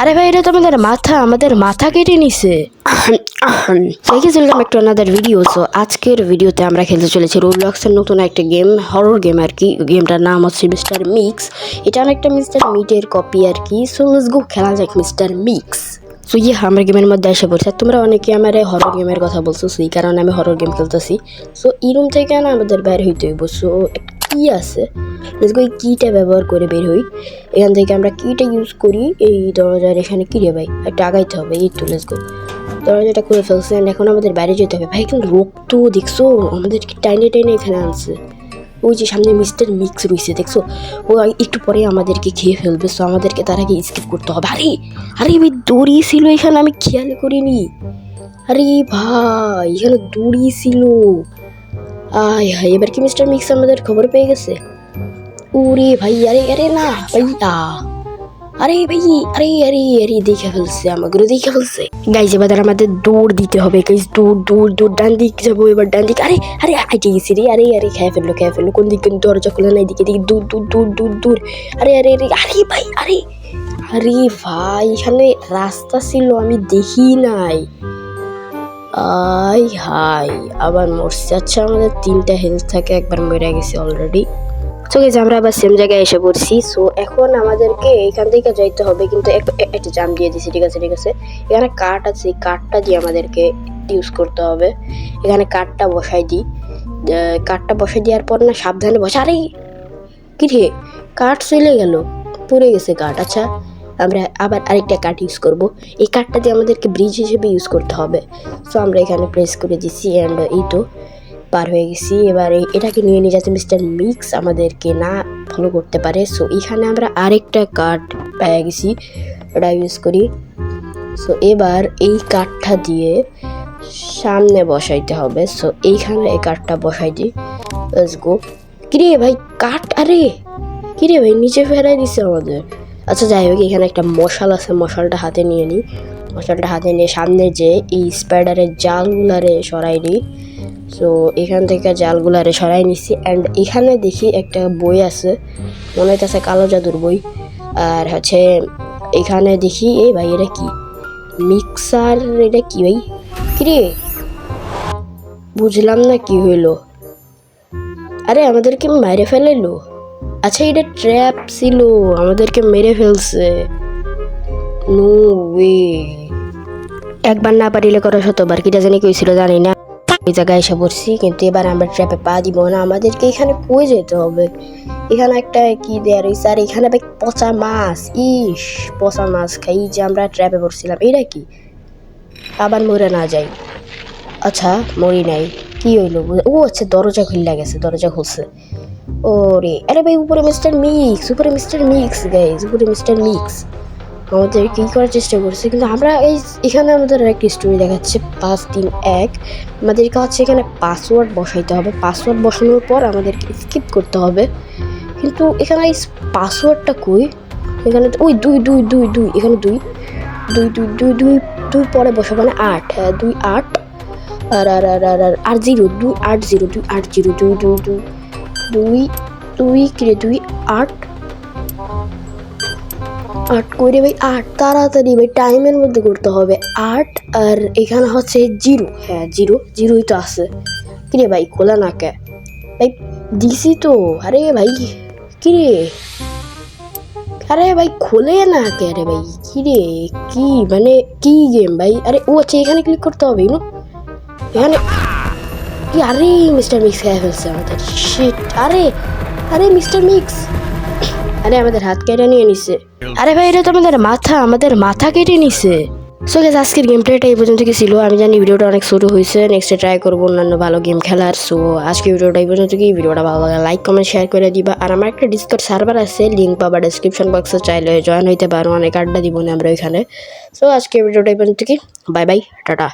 আরে ভাই এটা তো আমাদের মাথা আমাদের মাথা কেটে নিছে। দেখে চললাম একটু আনাদার ভিডিও সো আজকের ভিডিওতে আমরা খেলতে চলেছি রোবলক্সের নতুন একটা গেম হরর গেম আর কি। গেমটার নাম হচ্ছে মিস্টার মিক্স এটা অনেকটা মিস্টার মিটের কপি আর কি। সো লেটস গো খেলা যাক মিস্টার মিক্স সো ইয়ে আমরা গেমের মধ্যে এসে পড়ছি। তোমরা অনেকে আমার হরর গেমের কথা বলছো সেই কারণে আমি হরর গেম খেলতেছি। সো এই রুম থেকে না আমাদের বাইরে হইতে হইব। সো কি আছে? লেটস গো এই কিটা ব্যবহার করে বের হই। এখান থেকে আমরা কিটা ইউজ করি, এই দরজার এখানে কি রে ভাই? একটা আগাইতে হবে, এই তো লেটস গো দরজাটা খুলে ফেলছে এখন আমাদের বাইরে যেতে হবে। ভাই কিন্তু রোগ তো দেখছ আমাদেরকে টাইনে টাইনে এখানে আনছে। ওই যে সামনে মিস্টার মিক্স রয়েছে, দেখছ? ও একটু পরে আমাদেরকে খেয়ে ফেলবে সো আমাদেরকে তার আগে স্কিপ করতে হবে। আরে আরে ভাই দড়ি ছিল এখানে, আমি খেয়াল করিনি। আরে ভাই, এখানে দড়ি ছিল। আয় হায়, এবার কি মিস্টার মিক্স আমাদের খবর পেয়ে গেছে? ওরে ভাই, আরে আরে না, ভাইয়া। আরে ভাই, আরে আরে আরে, দেখে ফেলছে আমাকে দেখে ফেলছে। গাইজ এবার আমাদের দৌড় দিতে হবে গাইজ দৌড় দৌড় দৌড়, ডান দিক যাব এবার, ডান দিক। আরে আরে, আইটে গেছি রে, আরে আরে, খেয়ে ফেলল খেয়ে ফেলল, কোন দিক দরজা খোলা নাই দিকে দিকে দূর দূর দূর দূর দূর। আরে আরে আরে আরে ভাই, আরে আরে ভাই এখানে রাস্তা ছিল, আমি দেখি নাই। আই হাই আবার মরছে। আচ্ছা আমাদের তিনটা হেলথ থাকে, একবার মরে গেছে অলরেডি তো গেছে আমরা আবার সেম জায়গায় এসে পড়ছি। সো এখন আমাদেরকে এইখান থেকে যাইতে হবে, কিন্তু একটা জাম দিয়ে দিছি, ঠিক আছে ঠিক আছে? এখানে কাঠ আছে কাঠটা দিয়ে আমাদেরকে ইউজ করতে হবে। এখানে কাঠটা বসাই দিই। কাঠটা বসাই দেওয়ার পর না, সাবধানে বসা আরে কি রে কাঠ চলে গেল, পড়ে গেছে কাঠ আচ্ছা আমরা আবার আরেকটা কাঠ ইউজ করব। এই কাঠটা দিয়ে আমাদেরকে ব্রিজ হিসেবে ইউজ করতে হবে। সো আমরা এখানে প্রেস করে দিচ্ছি অ্যান্ড এই তো পার হয়ে গেছি। এবার এটাকে নিয়ে নিয়ে যাতে মিস্টার মিক্স আমাদেরকে না ফলো করতে পারে। সো এখানে আমরা আরেকটা কাঠ পেয়ে গেছি। ওটা ইউজ করি। সো এবার এই কাঠটা দিয়ে সামনে বসাইতে হবে। সো এইখানে এই কাঠটা বসাই দিই গো কিরে ভাই কাঠ আরে! কিরে ভাই, নিচে ফেরাই দিছে আমাদের। আচ্ছা যাই হোক, এখানে একটা মশাল আছে, মশালটা হাতে নিয়ে নিই মশালটা হাতে নিয়ে সামনে যে এই স্পাইডারের জালগুলারে সরাই নিই সো এখান থেকে জালগুলারে সরাই নিচ্ছি অ্যান্ড এখানে দেখি একটা বই আছে, মনে হইতেছে কালো জাদুর বই। আর হচ্ছে, এখানে দেখি এই ভাই, এটা কি? মিক্সার, এটা কি ভাই? কিরে? বুঝলাম না কি হইল। আরে, আমাদেরকে মেরে ফেলাইলো। আচ্ছা এটা ট্র্যাপ ছিল, আমাদেরকে মেরে ফেলছে। একবার না পারিলে করো শতবার? কিটা জানি কইছিল জানি না। এই জায়গায় এসে পড়ছি, কিন্তু এবার আমরা ট্র্যাপে পা দিব না। আমাদেরকে এখানে কই যেতে হবে? এখানে একটা কি দেয়া রয়েছে? আর এখানে পচা মাছ। ইস, পচা মাছ খাই। যে আমরা ট্র্যাপে পড়ছিলাম, এটা কি? আবার মরে না যাই। আচ্ছা মরি নাই। কি হইল? ও আচ্ছা দরজা খুললা গেছে, দরজা খুলছে। ওরে, আরে ভাই, উপরে মিস্টার মিক্স উপরে মিস্টার মিক্স গাইজ উপরে মিস্টার মিক্স আমাদের কি করার চেষ্টা করছে? কিন্তু আমরা এই, এখানে আমাদের একটা স্টোরি দেখাচ্ছে, পাঁচ তিন এক। আমাদেরকে হচ্ছে এখানে পাসওয়ার্ড বসাইতে হবে। পাসওয়ার্ড বসানোর পর আমাদেরকে স্কিপ করতে হবে। কিন্তু এখানে এই পাসওয়ার্ডটা কই? এখানে ওই দুই দুই দুই দুই, এখানে দুই। দুই দুই দুই দুই দুই পরে বসাবো মানে আট হ্যাঁ দুই, আট। আর আর আর আর আর জিরো, দুই, আট, জিরো, দুই, আট, জিরো, দুই দুই দুই। দুই দুই, কিরে দুই, আট। আট করে ভাই, আট। তাড়াতাড়ি ভাই, টাইমের মধ্যে করতে হবে। আট আর এখানে হচ্ছে জিরো। হ্যাঁ জিরো, জিরোই তো আছে। কিরে ভাই, খোলা না কে? ভাই, দিছি তো। আরে ভাই, কিরে? আরে ভাই, খোলে না কে আরে ভাই? কিরে, কি মানে কি গেম ভাই? আরে ও আচ্ছা এখানে ক্লিক করতে হবে এখানে আরে মিস্টার মিক্স খেয়ে ফেলছে আমাদের। শিট আরে আরে মিস্টার মিক্স আরে, আমাদের হাত কেটে নিয়ে নিছে। আরে ভাই, এটা তো আমাদের মাথা আমাদের মাথা কেটে নিছে। সো গেস আজকের গেম প্লেটা এই পর্যন্ত কি ছিল? আমি জানি ভিডিওটা অনেক শুরু হয়েছে। নেক্সটে ট্রাই করব অন্যান্য ভালো গেম খেলার। সো আজকে ভিডিওটা এই পর্যন্ত কি? ভিডিওটা ভালো লাগে লাইক কমেন্ট শেয়ার করে দিবা। আর আমার একটা ডিসকট সার্ভার আছে লিঙ্ক পাবা ডেসক্রিপশন বক্সে চাইলে জয়েন হইতে পারো, অনেক আড্ডা দিব না আমরা ওইখানে সো আজকে ভিডিওটা এই পর্যন্ত কি? Bye bye tata.